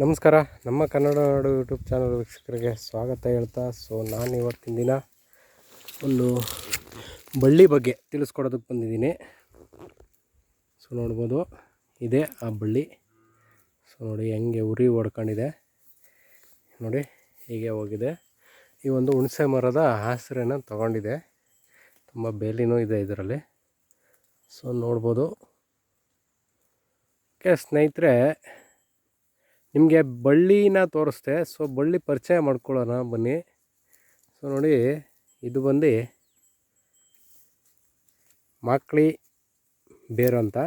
ನಮಸ್ಕಾರ. ನಮ್ಮ ಕನ್ನಡ ನಾಡು YouTube channel ವೀಕ್ಷಕರಿಗೆ ಸ್ವಾಗತ ಹೇಳ್ತಾ, ಸೊ ನಾನು ಇವತ್ತಿನ ದಿನ ಒಂದು ಬಳ್ಳಿ ಬಗ್ಗೆ ತಿಳಿಸ್ಕೊಡೋದಕ್ಕೆ ಬಂದಿದ್ದೀನಿ. ಸೊ ನೋಡ್ಬೋದು, ಇದೆ ಆ ಬಳ್ಳಿ. ಸೊ ನೋಡಿ, ಹೆಂಗೆ ಉರಿ ಹೊಡ್ಕೊಂಡಿದೆ. ನೋಡಿ, ಹೀಗೆ ಹೋಗಿದೆ. ಈ ಒಂದು ಹುಣಸೆ ಮರದ ಆಸರೆನ ತಗೊಂಡಿದೆ. ತುಂಬ ಬೇಲಿನೂ ಇದೆ ಇದರಲ್ಲಿ. ಸೊ ನೋಡ್ಬೋದು, ಓಕೆ, ಸ್ನೇಹಿತರೆ ನಿಮಗೆ ಬಳ್ಳಿನ ತೋರಿಸ್ದೆ ಸೊ ಬಳ್ಳಿ ಪರಿಚಯ ಮಾಡ್ಕೊಳ್ಳೋಣ ಬನ್ನಿ. ಸೊ ನೋಡಿ, ಇದು ಬಂದು ಮಾಕ್ಳಿ ಬೇರು ಅಂತ.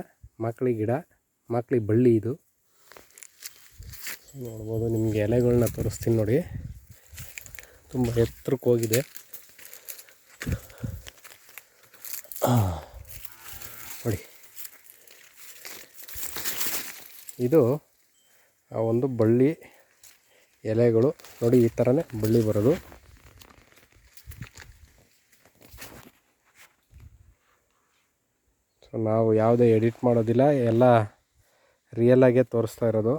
ಮಾಕ್ಳಿ ಗಿಡ, ಮಾಕ್ಳಿ ಬಳ್ಳಿ ಇದು. ನೋಡ್ಬೋದು, ನಿಮಗೆ ಎಲೆಗಳನ್ನ ತೋರಿಸ್ತೀನಿ ನೋಡಿ. ತುಂಬ ಎತ್ತರಕ್ಕೆ ಹೋಗಿದೆ. ನೋಡಿ. ಇದು ಆ ಒಂದು ಬಳ್ಳಿ ಎಲೆಗಳು ನೋಡಿ ಈ ಥರನೇ ಬಳ್ಳಿ ಬರೋದು. ಸೊ ನಾವು ಯಾವುದೇ ಎಡಿಟ್ ಮಾಡೋದಿಲ್ಲ, ಎಲ್ಲ ರಿಯಲಾಗೇ ತೋರಿಸ್ತಾ ಇರೋದು.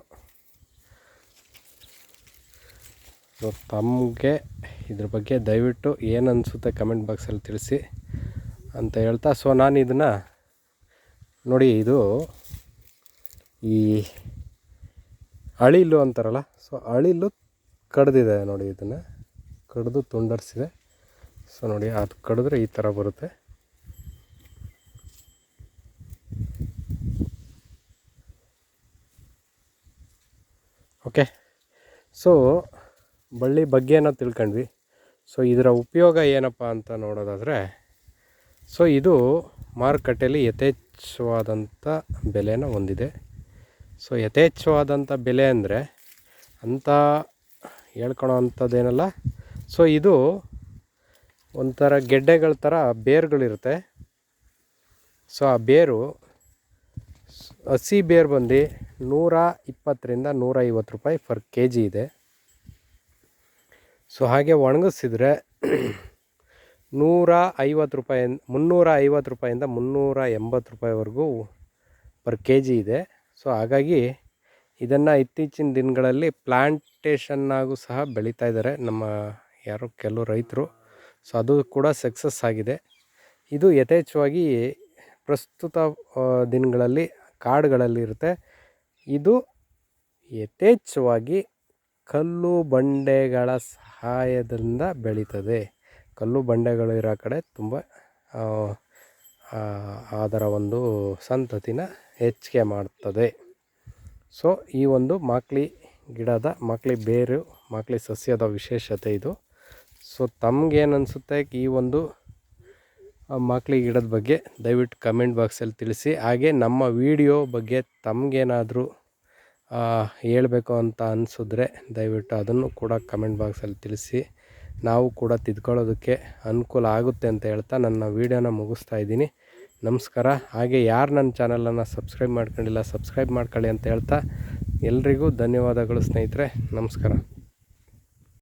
ಸೊ ತಮಗೆ ಇದ್ರ ಬಗ್ಗೆ ದಯವಿಟ್ಟು ಏನು ಅನಿಸುತ್ತೆ ಕಮೆಂಟ್ ಬಾಕ್ಸಲ್ಲಿ ತಿಳಿಸಿ ಅಂತ ಹೇಳ್ತಾ. ಸೊ ನಾನು ಇದನ್ನು ನೋಡಿ, ಇದು ಈ ಅಳಿಲು ಅಂತಾರಲ್ಲ ಸೊ ಅಳಿಲು ಕಡ್ದಿದೆ ನೋಡಿ ಇದನ್ನು. ಕಡಿದು ತುಂಡರಿಸಿದೆ. ಸೊ ನೋಡಿ, ಅದು ಕಡಿದ್ರೆ ಈ ಥರ ಬರುತ್ತೆ. ಓಕೆ ಸೊ ಬಳ್ಳಿ ಬಗ್ಗೆನ ತಿಳ್ಕೊಂಡ್ವಿ. ಸೊ ಇದರ ಉಪಯೋಗ ಏನಪ್ಪ ಅಂತ ನೋಡೋದಾದರೆ ಸೊ ಇದು ಮಾರುಕಟ್ಟೆಯಲ್ಲಿ ಯಥೇಚ್ಛವಾದಂಥ ಬೆಲೆನ ಹೊಂದಿದೆ. ಸೊ ಯಥೇಚ್ಛವಾದಂಥ ಬೆಲೆ ಅಂದರೆ ಅಂಥ ಹೇಳ್ಕೊಳೋ ಅಂಥದ್ದೇನಲ್ಲ. ಸೊ ಇದು ಒಂಥರ ಗೆಡ್ಡೆಗಳ ಥರ ಬೇರುಗಳಿರುತ್ತೆ. ಸೊ ಆ ಬೇರು ಹಸಿ ಬೇರು ಬಂದು ನೂರ ಇಪ್ಪತ್ತರಿಂದ ನೂರ ಐವತ್ತು ರೂಪಾಯಿ ಪರ್ ಕೆ ಜಿ ಇದೆ. ಸೊ ಹಾಗೆ ಒಣಗಿಸಿದ್ರೆ ನೂರ ಐವತ್ತು ರೂಪಾಯಿ ಮುನ್ನೂರ ಐವತ್ತು ರೂಪಾಯಿಂದ ಮುನ್ನೂರ ಎಂಬತ್ತು ರೂಪಾಯಿವರೆಗೂ ಪರ್ ಕೆ ಜಿ ಇದೆ. ಸೊ ಹಾಗಾಗಿ ಇದನ್ನು ಇತ್ತೀಚಿನ ದಿನಗಳಲ್ಲಿ ಪ್ಲಾಂಟೇಶನ್ನಾಗೂ ಸಹ ಬೆಳೀತಾ ಇದ್ದಾರೆ ನಮ್ಮ ಯಾರೋ ಕೆಲವು ರೈತರು. ಸೊ ಅದು ಕೂಡ ಸಕ್ಸಸ್ ಆಗಿದೆ. ಇದು ಯಥೇಚ್ಛವಾಗಿ ಪ್ರಸ್ತುತ ದಿನಗಳಲ್ಲಿ, ಕಾಡುಗಳಲ್ಲಿ ಇರುತ್ತೆ. ಇದು ಯಥೇಚ್ಛವಾಗಿ ಕಲ್ಲು ಬಂಡೆಗಳ ಸಹಾಯದಿಂದ ಬೆಳೀತದೆ. ಕಲ್ಲು ಬಂಡೆಗಳು ಇರೋ ಕಡೆ ತುಂಬ ಅದರ ಒಂದು ಸಂತತಿನ ಹೆಚ್ಚಿಗೆ ಮಾಡ್ತದೆ. ಸೊ ಈ ಒಂದು ಮಾಕ್ಲಿ ಗಿಡದ, ಮಾಕ್ಲಿ ಬೇರು, ಮಾಕ್ಲಿ ಸಸ್ಯದ ವಿಶೇಷತೆ ಇದು. ಸೊ ತಮಗೇನು ಅನಿಸುತ್ತೆ ಈ ಒಂದು ಮಾಕ್ಲಿ ಗಿಡದ ಬಗ್ಗೆ ದಯವಿಟ್ಟು ಕಮೆಂಟ್ ಬಾಕ್ಸಲ್ಲಿ ತಿಳಿಸಿ. ಹಾಗೆ ನಮ್ಮ ವಿಡಿಯೋ ಬಗ್ಗೆ ತಮಗೇನಾದರೂ ಹೇಳಬೇಕು ಅಂತ ಅನಿಸಿದ್ರೆ ದಯವಿಟ್ಟು ಅದನ್ನು ಕೂಡ ಕಮೆಂಟ್ ಬಾಕ್ಸಲ್ಲಿ ತಿಳಿಸಿ. ನಾವು ಕೂಡ ತಿದ್ಕೊಳ್ಳೋದಕ್ಕೆ ಅನುಕೂಲ ಆಗುತ್ತೆ ಅಂತ ಹೇಳ್ತಾ ನನ್ನ ವೀಡಿಯೋನ ಮುಗಿಸ್ತಾ ಇದ್ದೀನಿ. ನಮಸ್ಕಾರ. ಹಾಗೆ ಯಾರು ನನ್ನ ಚಾನಲನ್ನು ಸಬ್ಸ್ಕ್ರೈಬ್ ಮಾಡ್ಕೊಂಡಿಲ್ಲ, ಸಬ್ಸ್ಕ್ರೈಬ್ ಮಾಡ್ಕೊಳ್ಳಿ ಅಂತ ಹೇಳ್ತಾ ಎಲ್ರಿಗೂ ಧನ್ಯವಾದಗಳು ಸ್ನೇಹಿತರೆ. ನಮಸ್ಕಾರ.